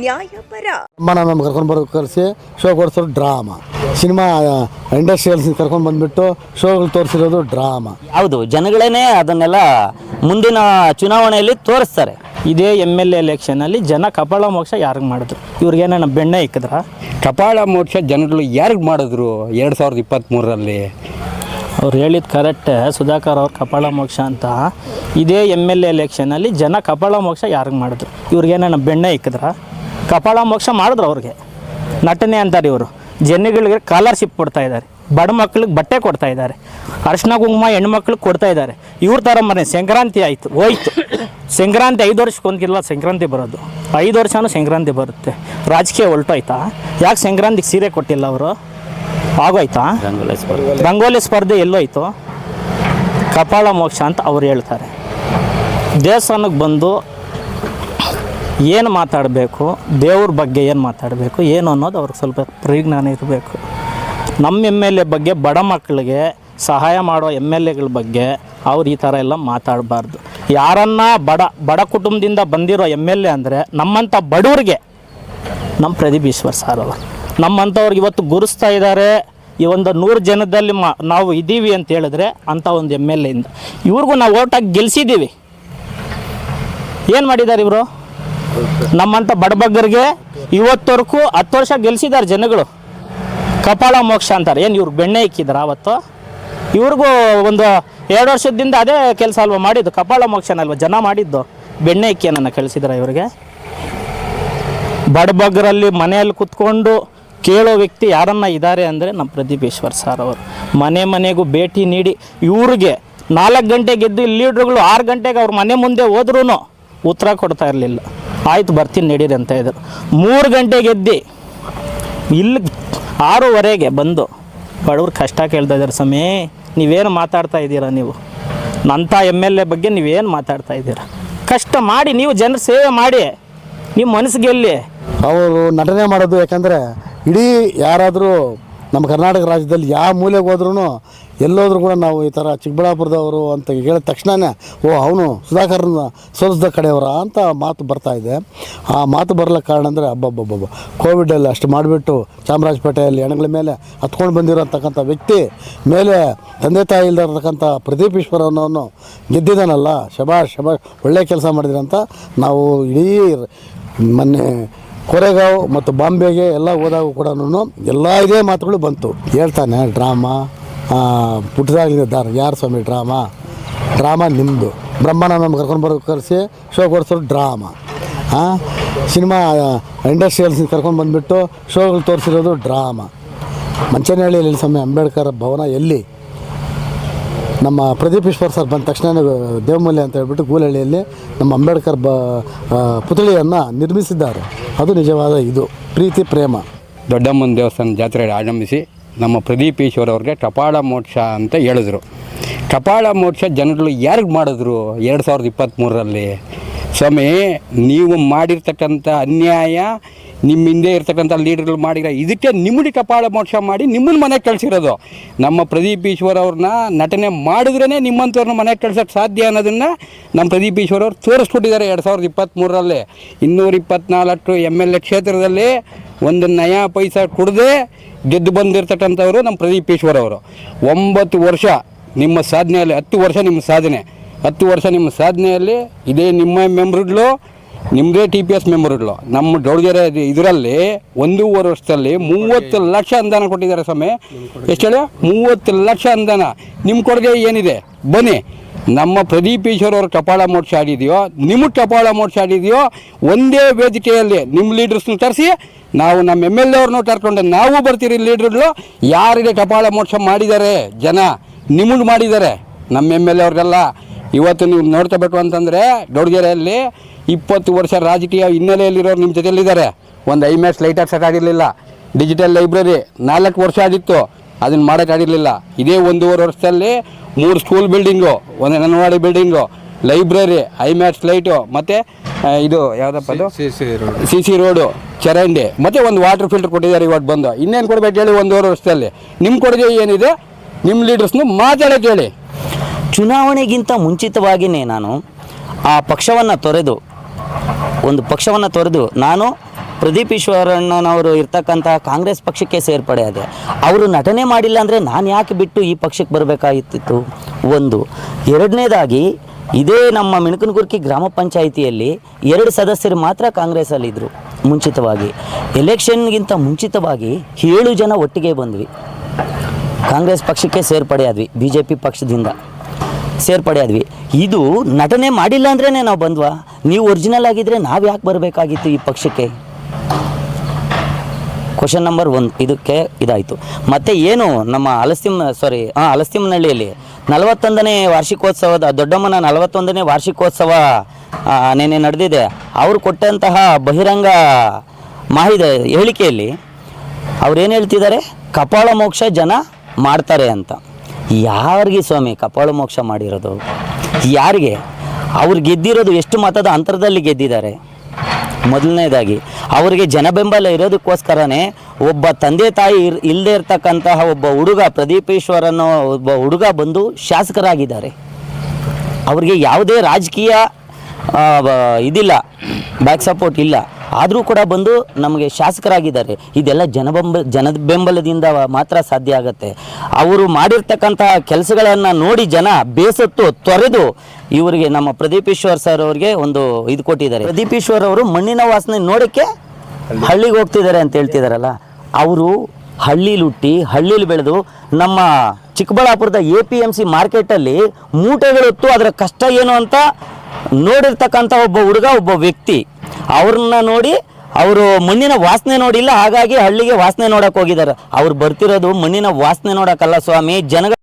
ನ್ಯಾಯಪರ ಅಮ್ಮನ ನಮ್ಗೆ ಕರ್ಕೊಂಡು ಬರೋ ಕರೆಸಿ ಶೋ ಕೊಡ್ಸೋದು ಡ್ರಾಮಾ ಸಿನಿಮಾ ಇಂಡಸ್ಟ್ರಿಯಲ್ಸ್ ಕರ್ಕೊಂಡು ಬಂದ್ಬಿಟ್ಟು ಶೋಗಳು ತೋರಿಸಿರೋದು ಡ್ರಾಮಾ ಹೌದು ಜನಗಳೇನೆ ಅದನ್ನೆಲ್ಲ ಮುಂದಿನ ಚುನಾವಣೆಯಲ್ಲಿ ತೋರಿಸ್ತಾರೆ. ಇದೇ ಎಂ ಎಲ್ ಎಲೆಕ್ಷನಲ್ಲಿ ಜನ ಕಪಾಳ ಮೋಕ್ಷ ಯಾರಿಗೆ ಮಾಡಿದ್ರು? ಇವ್ರಿಗೇನ ಬೆಣ್ಣೆ ಇಕ್ಕಿದ್ರ? ಕಪಾಳ ಮೋಕ್ಷ ಜನಗಳು ಯಾರಿಗೆ ಮಾಡಿದ್ರು ಎರಡು ಸಾವಿರದ ಇಪ್ಪತ್ತ್ಮೂರರಲ್ಲಿ ಅವ್ರು ಹೇಳಿದ ಕರೆಕ್ಟ್ ಸುಧಾಕರ್ ಅವ್ರು ಕಪಾಳ ಮೋಕ್ಷ ಅಂತ. ಇದೇ ಎಂ ಎಲ್ ಎಲೆಕ್ಷನಲ್ಲಿ ಜನ ಕಪಾಳ ಮೋಕ್ಷ ಯಾರಿಗೆ ಮಾಡಿದ್ರು? ಇವ್ರಿಗೇನ ಬೆಣ್ಣೆ ಇಕ್ಕಿದ್ರ? ಕಪಾಳ ಮೋಕ್ಷ ಮಾಡಿದ್ರು ಅವ್ರಿಗೆ. ನಟನೆ ಅಂತಾರೆ ಇವರು. ಜನಗಳಿಗೆ ಕಾಲರ್ಶಿಪ್ ಕೊಡ್ತಾ ಇದ್ದಾರೆ. ಬಡ ಮಕ್ಳಿಗೆ ಬಟ್ಟೆ ಕೊಡ್ತಾ ಇದ್ದಾರೆ. ಅರ್ಶಿನ ಕುಂಕುಮ ಹೆಣ್ಮಕ್ಳಿಗೆ ಕೊಡ್ತಾ ಇದ್ದಾರೆ. ಇವ್ರ ಥರ ಮನೆ ಸಂಕ್ರಾಂತಿ ಆಯಿತು, ಹೋಯ್ತು. ಸಂಕ್ರಾಂತಿ ಐದು ವರ್ಷಕ್ಕೆ ಒಂದ್ಕಿಲ್ಲ ಸಂಕ್ರಾಂತಿ ಬರೋದು. ಐದು ವರ್ಷನೂ ಸಂಕ್ರಾಂತಿ ಬರುತ್ತೆ. ರಾಜಕೀಯ ಹೊಲ್ಟೋಯ್ತಾ ಯಾಕೆ ಸಂಕ್ರಾಂತಿಗೆ ಸೀರೆ ಕೊಟ್ಟಿಲ್ಲ ಅವರು? ಆಗೋಯ್ತಾ? ರಂಗೋಲಿ ಸ್ಪರ್ಧೆ. ರಂಗೋಲಿ ಸ್ಪರ್ಧೆ ಎಲ್ಲೋಯ್ತು? ಕಪಾಳ ಮೋಕ್ಷ ಅಂತ ಅವ್ರು ಹೇಳ್ತಾರೆ. ದೇವಸ್ಥಾನಕ್ಕೆ ಬಂದು ಏನು ಮಾತಾಡಬೇಕು ದೇವ್ರ ಬಗ್ಗೆ ಏನು ಮಾತಾಡಬೇಕು ಏನು ಅನ್ನೋದು ಅವ್ರಿಗೆ ಸ್ವಲ್ಪ ಪರಿಜ್ಞಾನ ಇರಬೇಕು. ನಮ್ಮ ಎಂ ಎಲ್ ಎ ಬಗ್ಗೆ ಬಡ ಮಕ್ಕಳಿಗೆ ಸಹಾಯ ಮಾಡೋ ಎಂ ಎಲ್ ಎಗಳ ಬಗ್ಗೆ ಅವ್ರು ಈ ಥರ ಎಲ್ಲ ಮಾತಾಡಬಾರ್ದು. ಯಾರನ್ನ ಬಡ ಬಡ ಕುಟುಂಬದಿಂದ ಬಂದಿರೋ ಎಂ ಎಲ್ ಎ ಅಂದರೆ ನಮ್ಮಂಥ ಬಡವ್ರಿಗೆ ನಮ್ಮ ಪ್ರದೀಪ್ ಈಶ್ವರ್ ಸಾರ್ ಅವರು. ನಮ್ಮಂಥವ್ರಿಗೆ ಇವತ್ತು ಗುರುಸ್ತಾ ಇದ್ದಾರೆ. ಈ ಒಂದು ನೂರು ಜನದಲ್ಲಿ ಮಾ ನಾವು ಇದ್ದೀವಿ ಅಂತ ಹೇಳಿದ್ರೆ ಅಂಥ ಒಂದು ಎಂ ಎಲ್ ಎಯಿಂದ. ಇವ್ರಿಗೂ ನಾವು ಓಟಾಗಿ ಗೆಲ್ಸಿದ್ದೀವಿ ಏನು ಮಾಡಿದ್ದಾರೆ ಇವರು? ನಮ್ಮಂಥ ಬಡಬಗ್ಗರಿಗೆ ಇವತ್ತವರೆಗೂ ಹತ್ತು ವರ್ಷ ಗೆಲ್ಸಿದ್ದಾರೆ ಜನಗಳು. ಕಪಾಳ ಮೋಕ್ಷ ಅಂತಾರೆ. ಏನು ಇವ್ರಿಗೆ ಬೆಣ್ಣೆ ಇಕ್ಕಿದ್ರ ಅವತ್ತು? ಇವ್ರಿಗೂ ಒಂದು ಎರಡು ವರ್ಷದಿಂದ ಅದೇ ಕೆಲಸ ಅಲ್ವಾ ಮಾಡಿದ್ದು? ಕಪಾಳ ಮೋಕ್ಷನಲ್ವ? ಜನ ಮಾಡಿದ್ದು. ಬೆಣ್ಣೆ ಇಕ್ಕಿ ನನ್ನ ಕಳಿಸಿದ್ರ ಇವರಿಗೆ? ಬಡಬಗ್ಗರಲ್ಲಿ ಮನೆಯಲ್ಲಿ ಕುತ್ಕೊಂಡು ಕೇಳೋ ವ್ಯಕ್ತಿ ಯಾರನ್ನ ಇದ್ದಾರೆ ಅಂದರೆ ನಮ್ಮ ಪ್ರದೀಪ್ ಈಶ್ವರ್ ಸರ್ ಅವರು. ಮನೆ ಮನೆಗೂ ಭೇಟಿ ನೀಡಿ ಇವ್ರಿಗೆ ನಾಲ್ಕು ಗಂಟೆಗೆ ಎದ್ದು ಲೀಡ್ರುಗಳು ಆರು ಗಂಟೆಗೆ ಅವ್ರ ಮನೆ ಮುಂದೆ ಹೋದ್ರೂ ಉತ್ತರ ಕೊಡ್ತಾ ಇರಲಿಲ್ಲ. ಆಯ್ತು, ಬರ್ತೀನಿ, ನಡೀರಿ ಅಂತ ಇದ್ರು. ಮೂರು ಗಂಟೆಗೆ ಎದ್ದು ಇಲ್ಲಿ ಆರೂವರೆಗೆ ಬಂದು ಬಡವ್ರು ಕಷ್ಟ ಕೇಳ್ತಾ ಇದ್ದಾರೆ ಸಮೇ ನೀವೇನು ಮಾತಾಡ್ತಾ ಇದ್ದೀರಾ ನೀವು? ನಂಥ ಎಂ ಎಲ್ ಎ ಬಗ್ಗೆ ನೀವೇನು ಮಾತಾಡ್ತಾ ಇದ್ದೀರಾ? ಕಷ್ಟ ಮಾಡಿ, ನೀವು ಜನರ ಸೇವೆ ಮಾಡಿ, ನಿಮ್ಮ ಮನಸ್ಸಿಗೆ ಎಲ್ಲಿ? ಅವರು ನಟನೆ ಮಾಡೋದು ಯಾಕಂದರೆ ಇಡೀ ಯಾರಾದರೂ ನಮ್ಮ ಕರ್ನಾಟಕ ರಾಜ್ಯದಲ್ಲಿ ಯಾವ ಮೂಲೆಗೆ ಹೋದ್ರೂ ಎಲ್ಲೋದ್ರೂ ಕೂಡ ನಾವು ಈ ಥರ ಚಿಕ್ಕಬಳ್ಳಾಪುರದವರು ಅಂತ ಹೇಳಿದ ತಕ್ಷಣವೇ ಓ, ಅವನು ಸುಧಾಕರ್ನ ಸೋಲಿಸಿದ ಕಡೆಯವರ ಅಂತ ಮಾತು ಬರ್ತಾ ಇದೆ. ಆ ಮಾತು ಬರಲಿಕ್ಕೆ ಕಾರಣ ಅಂದರೆ, ಅಬ್ಬಬ್ಬಬ್ಬಬ್ಬ ಕೋವಿಡಲ್ಲಿ ಅಷ್ಟು ಮಾಡಿಬಿಟ್ಟು ಚಾಮರಾಜಪೇಟೆಯಲ್ಲಿ ಹೆಣಗಳ ಮೇಲೆ ಹತ್ಕೊಂಡು ಬಂದಿರೋಂತಕ್ಕಂಥ ವ್ಯಕ್ತಿ ಮೇಲೆ ತಂದೆ ತಾಯಿ ಇಲ್ದಿರತಕ್ಕಂಥ ಪ್ರದೀಪ್ ಈಶ್ವರ್ ಅನ್ನೋನು ಗೆದ್ದಿದ್ದಾನಲ್ಲ, ಶಬಾಷ್ ಶಬಾಷ್, ಒಳ್ಳೆ ಕೆಲಸ ಮಾಡಿದ್ರು ಅಂತ ನಾವು ಇಡೀ ಮೊನ್ನೆ ಕೊರೆಗಾಂವ್ ಮತ್ತು ಬಾಂಬೆಗೆ ಎಲ್ಲ ಹೋದಾಗ ಕೂಡ ಎಲ್ಲ ಇದೇ ಮಾತುಗಳು ಬಂತು. ಹೇಳ್ತಾನೆ, ಡ್ರಾಮಾ ಪುಟ್ಟದಾಗಲಿದ್ದಾರೆ ಯಾರು ಸ್ವಾಮಿ ಡ್ರಾಮಾ? ಡ್ರಾಮಾ ನಿಮ್ಮದು ಬ್ರಹ್ಮನ ನಮ್ಮ ಕರ್ಕೊಂಡು ಬರೋ ಕರೆಸಿ ಶೋ ಕೊಡಿಸೋರು ಡ್ರಾಮಾ. ಹಾಂ ಸಿನಿಮಾ ಇಂಡಸ್ಟ್ರಿಯಲ್ಸ್ ಕರ್ಕೊಂಡು ಬಂದುಬಿಟ್ಟು ಶೋಗಳು ತೋರಿಸಿರೋದು ಡ್ರಾಮಾ. ಮಂಚನಹಳ್ಳಿಯಲ್ಲಿ ಸ್ವಾಮಿ ಅಂಬೇಡ್ಕರ್ ಭವನ ಎಲ್ಲಿ? ನಮ್ಮ ಪ್ರದೀಪ್ ಈಶ್ವರ್ ಸರ್ ಬಂದ ತಕ್ಷಣ ದೇವಮೂಲೆ ಅಂತ ಹೇಳ್ಬಿಟ್ಟು ಗೂಲಹಳ್ಳಿಯಲ್ಲಿ ನಮ್ಮ ಅಂಬೇಡ್ಕರ್ ಬ ಪುತ್ಳಿಯನ್ನು ನಿರ್ಮಿಸಿದ್ದಾರೆ. ಅದು ನಿಜವಾದ ಇದು. ಪ್ರೀತಿ, ಪ್ರೇಮ. ದೊಡ್ಡಮ್ಮನ ದೇವಸ್ಥಾನ ಜಾತ್ರೆ ಆರಂಭಿಸಿ ನಮ್ಮ ಪ್ರದೀಪ್ ಈಶ್ವರ್ ಅವ್ರಿಗೆ ಕಪಾಳ ಮೋಕ್ಷ ಅಂತ ಹೇಳಿದ್ರು. ಕಪಾಳ ಮೋಕ್ಷ ಜನಗಳು ಯಾರಿಗೆ ಮಾಡಿದ್ರು ಎರಡು ಸಾವಿರದ ಇಪ್ಪತ್ತ್ಮೂರರಲ್ಲಿ ಸ್ವಾಮಿ, ನೀವು ಮಾಡಿರ್ತಕ್ಕಂಥ ಅನ್ಯಾಯ ನಿಮ್ಮ ಹಿಂದೆ ಇರ್ತಕ್ಕಂಥ ಲೀಡರ್ಗಳು ಮಾಡಿರೋ ಇದಕ್ಕೆ ನಿಮ್ಮಡಿ ಕಪಾಳ ಮೋಕ್ಷ ಮಾಡಿ ನಿಮ್ಮನ್ನ ಮನೆಗೆ ಕಳಿಸಿರೋದು. ನಮ್ಮ ಪ್ರದೀಪ್ ಈಶ್ವರ್ ಅವ್ರನ್ನ ನಟನೆ ಮಾಡಿದ್ರೇ ನಿಮ್ಮಂಥವ್ರನ್ನ ಮನೆಗೆ ಕಳ್ಸೋಕ್ಕೆ ಸಾಧ್ಯ ಅನ್ನೋದನ್ನು ನಮ್ಮ ಪ್ರದೀಪ್ ಈಶ್ವರ್ ಅವ್ರು ತೋರಿಸ್ಕೊಟ್ಟಿದ್ದಾರೆ ಎರಡು ಸಾವಿರದ ಇಪ್ಪತ್ತ್ಮೂರರಲ್ಲಿ ಇನ್ನೂರ ಇಪ್ಪತ್ನಾಲ್ಕು ಎಂ ಎಲ್ ಎ ಕ್ಷೇತ್ರದಲ್ಲಿ ಒಂದು ನಯಾ ಪೈಸ ಕುಡದೆ ಗೆದ್ದು ಬಂದಿರತಕ್ಕಂಥವ್ರು ನಮ್ಮ ಪ್ರದೀಪ್ ಈಶ್ವರ್ ಅವರು. ಒಂಬತ್ತು ವರ್ಷ ನಿಮ್ಮ ಸಾಧನೆಯಲ್ಲಿ, ಹತ್ತು ವರ್ಷ ನಿಮ್ಮ ಸಾಧನೆ. ಹತ್ತು ವರ್ಷ ನಿಮ್ಮ ಸಾಧನೆಯಲ್ಲಿ ಇದೇ ನಿಮ್ಮ ಮೆಂಬರ್ಗಳು ನಿಮ್ಮದೇ ಟಿ ಪಿ ಎಸ್ ಮೆಂಬರ್ಗಳು ನಮ್ಮ ದೊಡ್ಡಗೆರೆ ಇದರಲ್ಲಿ ಒಂದೂವರೆ ವರ್ಷದಲ್ಲಿ ಮೂವತ್ತು ಲಕ್ಷ ಅನುದಾನ ಕೊಟ್ಟಿದ್ದಾರೆ ಸ್ವಾಮಿ. ಎಷ್ಟು ಹೇಳಿ? ಮೂವತ್ತು ಲಕ್ಷ ಅನುದಾನ. ನಿಮ್ಮ ಕೊಡುಗೆ ಏನಿದೆ? ಬನ್ನಿ. ನಮ್ಮ ಪ್ರದೀಪ್ ಈಶ್ವರ್ ಅವ್ರ ಕಪಾಳ ಮೋಕ್ಷ ಆಡಿದೆಯೋ, ನಿಮಗೆ ಕಪಾಳ ಮೋಕ್ಷ ಆಡಿದೆಯೋ, ಒಂದೇ ವೇದಿಕೆಯಲ್ಲಿ ನಿಮ್ಮ ಲೀಡರ್ಸ್ನ ತರಿಸಿ, ನಾವು ನಮ್ಮ ಎಂ ಎಲ್ ಎ ಅವ್ರನ್ನೂ ಕರ್ಕೊಂಡು ನಾವು ಬರ್ತೀರಿ ಲೀಡರ್ಗಳು ಯಾರಿಗೆ ಕಪಾಳ ಮೋಡ್ಸ ಮಾಡಿದ್ದಾರೆ ಜನ? ನಿಮಗೆ ಮಾಡಿದ್ದಾರೆ. ನಮ್ಮ ಎಂ ಎಲ್ ಎ ಅವ್ರಿಗೆಲ್ಲ. ಇವತ್ತು ನೀವು ನೋಡ್ಕೋಬೇಕು ಅಂತಂದರೆ ದೊಡ್ಡಗೆರೆಯಲ್ಲಿ ಇಪ್ಪತ್ತು ವರ್ಷ ರಾಜಕೀಯ ಹಿನ್ನೆಲೆಯಲ್ಲಿರೋರು ನಿಮ್ಮ ಜೊತೆಯಲ್ಲಿದ್ದಾರೆ. ಒಂದು ಐ ಮ್ಯಾಕ್ಸ್ ಲೈಟ್ ಸೆಟ್ ಆಗಿರಲಿಲ್ಲ ಡಿಜಿಟಲ್ ಲೈಬ್ರರಿ ನಾಲ್ಕು ವರ್ಷ ಆಗಿತ್ತು. ಅದನ್ನು ಮಾಡೋಕ್ಕಾಗಿರಲಿಲ್ಲ. ಇದೇ ಒಂದೂವರೆ ವರ್ಷದಲ್ಲಿ ಮೂರು ಸ್ಕೂಲ್ ಬಿಲ್ಡಿಂಗು ಒಂದು ಅಂಗನವಾಡಿ ಬಿಲ್ಡಿಂಗು ಲೈಬ್ರರಿ ಐ ಮ್ಯಾಕ್ಸ್ ಲೈಟು ಮತ್ತು ಇದು ಯಾವುದಪ್ಪ ಅದು? C C road. ಚರಂಡಿ ಮತ್ತು ಒಂದು ವಾಟರ್ ಫಿಲ್ಟರ್ ಕೊಟ್ಟಿದ್ದಾರೆ ಇವತ್ತು ಬಂದು. ಇನ್ನೇನು ಕೊಡಬೇಕು ಹೇಳಿ ಒಂದೂವರೆ ವರ್ಷದಲ್ಲಿ. ನಿಮ್ಮ ಕೊಡುಗೆ ಏನಿದೆ? ನಿಮ್ಮ ಲೀಡರ್ಸ್ನು ಮಾತಾಡೋಕ್ಕೆ ಹೇಳಿ. ಚುನಾವಣೆಗಿಂತ ಮುಂಚಿತವಾಗಿಯೇ ನಾನು ಆ ಪಕ್ಷವನ್ನು ತೊರೆದು, ಒಂದು ಪಕ್ಷವನ್ನು ತೊರೆದು ನಾನು ಪ್ರದೀಪ್ ಈಶ್ವರಣ್ಣನವರು ಇರ್ತಕ್ಕಂಥ ಕಾಂಗ್ರೆಸ್ ಪಕ್ಷಕ್ಕೆ ಸೇರ್ಪಡೆ ಆದೆ. ಅವರು ನಟನೆ ಮಾಡಿಲ್ಲ ಅಂದರೆ ನಾನು ಯಾಕೆ ಬಿಟ್ಟು ಈ ಪಕ್ಷಕ್ಕೆ ಬರಬೇಕಾಗಿತ್ತು ಒಂದು. ಎರಡನೇದಾಗಿ, ಇದೇ ನಮ್ಮ ಮಿಣಕನಗುರ್ಕಿ ಗ್ರಾಮ ಪಂಚಾಯಿತಿಯಲ್ಲಿ ಎರಡು ಸದಸ್ಯರು ಮಾತ್ರ ಕಾಂಗ್ರೆಸ್ಸಲ್ಲಿದ್ದರು ಮುಂಚಿತವಾಗಿ. ಎಲೆಕ್ಷನ್ಗಿಂತ ಮುಂಚಿತವಾಗಿ ಏಳು ಜನ ಒಟ್ಟಿಗೆ ಬಂದ್ವಿ. ಕಾಂಗ್ರೆಸ್ ಪಕ್ಷಕ್ಕೆ ಸೇರ್ಪಡೆಯಾದ್ವಿ ಬಿ ಜೆ ಪಿ ಪಕ್ಷದಿಂದ. ಸೇರ್ಪಡೆ ಆದ್ವಿ. ಇದು ನಟನೆ ಮಾಡಿಲ್ಲ ಅಂದ್ರೇ ನಾವು ಬಂದ್ವಾ? ನೀವು ಒರಿಜಿನಲ್ ಆಗಿದ್ರೆ ನಾವು ಯಾಕೆ ಬರಬೇಕಾಗಿತ್ತು ಈ ಪಕ್ಷಕ್ಕೆ? ಕ್ವಶನ್ ನಂಬರ್ ಒನ್ ಇದಕ್ಕೆ ಇದಾಯಿತು. ಮತ್ತು ಏನು ನಮ್ಮ ಅಲಸ್ತಿಮ್ ಸಾರಿ ಹಾಂ ಅಲಸ್ತಿಮ್ನಹಳ್ಳಿಯಲ್ಲಿ ನಲವತ್ತೊಂದನೇ ವಾರ್ಷಿಕೋತ್ಸವದ, ದೊಡ್ಡಮ್ಮನ ನಲವತ್ತೊಂದನೇ ವಾರ್ಷಿಕೋತ್ಸವ ನೆನೆ ನಡೆದಿದೆ. ಅವರು ಕೊಟ್ಟಂತಹ ಬಹಿರಂಗ ಮಾಹಿತಿ, ಹೇಳಿಕೆಯಲ್ಲಿ ಅವ್ರೇನು ಹೇಳ್ತಿದ್ದಾರೆ? ಕಪಾಳ ಮೋಕ್ಷ ಜನ ಮಾಡ್ತಾರೆ ಅಂತ. ಯಾರಿಗೆ ಸ್ವಾಮಿ ಕಪಾಳ ಮೋಕ್ಷ ಮಾಡಿರೋದು? ಯಾರಿಗೆ? ಅವ್ರು ಗೆದ್ದಿರೋದು ಎಷ್ಟು ಮತದ ಅಂತರದಲ್ಲಿ ಗೆದ್ದಿದ್ದಾರೆ? ಮೊದಲನೇದಾಗಿ, ಅವರಿಗೆ ಜನಬೆಂಬಲ ಇರೋದಕ್ಕೋಸ್ಕರನೇ ಒಬ್ಬ ತಂದೆ ತಾಯಿ ಇರ್ ಇಲ್ಲದೆ ಇರ್ತಕ್ಕಂತಹ ಒಬ್ಬ ಹುಡುಗ ಪ್ರದೀಪೇಶ್ವರ ಅನ್ನೋ ಒಬ್ಬ ಹುಡುಗ ಬಂದು ಶಾಸಕರಾಗಿದ್ದಾರೆ. ಅವ್ರಿಗೆ ಯಾವುದೇ ರಾಜಕೀಯ ಇದಿಲ್ಲ ಬ್ಯಾಕ್ ಸಪೋರ್ಟ್ ಇಲ್ಲ. ಆದರೂ ಕೂಡ ಬಂದು ನಮಗೆ ಶಾಸಕರಾಗಿದ್ದಾರೆ. ಇದೆಲ್ಲ ಜನಬೆಂಬ ಜನದ ಬೆಂಬಲದಿಂದ ಮಾತ್ರ ಸಾಧ್ಯ ಆಗುತ್ತೆ. ಅವರು ಮಾಡಿರ್ತಕ್ಕಂತಹ ಕೆಲಸಗಳನ್ನು ನೋಡಿ ಜನ ಬೇಸತ್ತು ತೊರೆದು ಇವರಿಗೆ ನಮ್ಮ ಪ್ರದೀಪ್ ಈಶ್ವರ್ ಸರ್ ಅವರಿಗೆ ಒಂದು ಇದು ಕೊಟ್ಟಿದ್ದಾರೆ. ಪ್ರದೀಪ್ ಈಶ್ವರ್ ಅವರು ಮಣ್ಣಿನ ವಾಸನೆ ನೋಡೋಕ್ಕೆ ಹಳ್ಳಿಗೆ ಹೋಗ್ತಿದ್ದಾರೆ ಅಂತ ಹೇಳ್ತಿದಾರಲ್ಲ. ಅವರು ಹಳ್ಳಿಲಿ ಹುಟ್ಟಿ, ಹಳ್ಳಿಲಿ ಬೆಳೆದು ನಮ್ಮ ಚಿಕ್ಕಬಳ್ಳಾಪುರದ ಎ ಪಿ ಎಂ ಸಿ ಮಾರ್ಕೆಟಲ್ಲಿ ಮೂಟೆಗಳೊತ್ತು ಅದರ ಕಷ್ಟ ಏನು ಅಂತ ನೋಡಿರ್ತಕ್ಕಂಥ ಒಬ್ಬ ಹುಡುಗ, ಒಬ್ಬ ವ್ಯಕ್ತಿ. ಅವ್ರನ್ನ ನೋಡಿ ಅವರು ಮಣ್ಣಿನ ವಾಸನೆ ನೋಡಿಲ್ಲ, ಹಾಗಾಗಿ ಹಳ್ಳಿಗೆ ವಾಸನೆ ನೋಡಕ್ಕೆ ಹೋಗಿದ್ದಾರೆ. ಅವ್ರು ಬರ್ತಿರೋದು ಮಣ್ಣಿನ ವಾಸನೆ ನೋಡಕ್ಕಲ್ಲ ಸ್ವಾಮಿ, ಜನಗಳ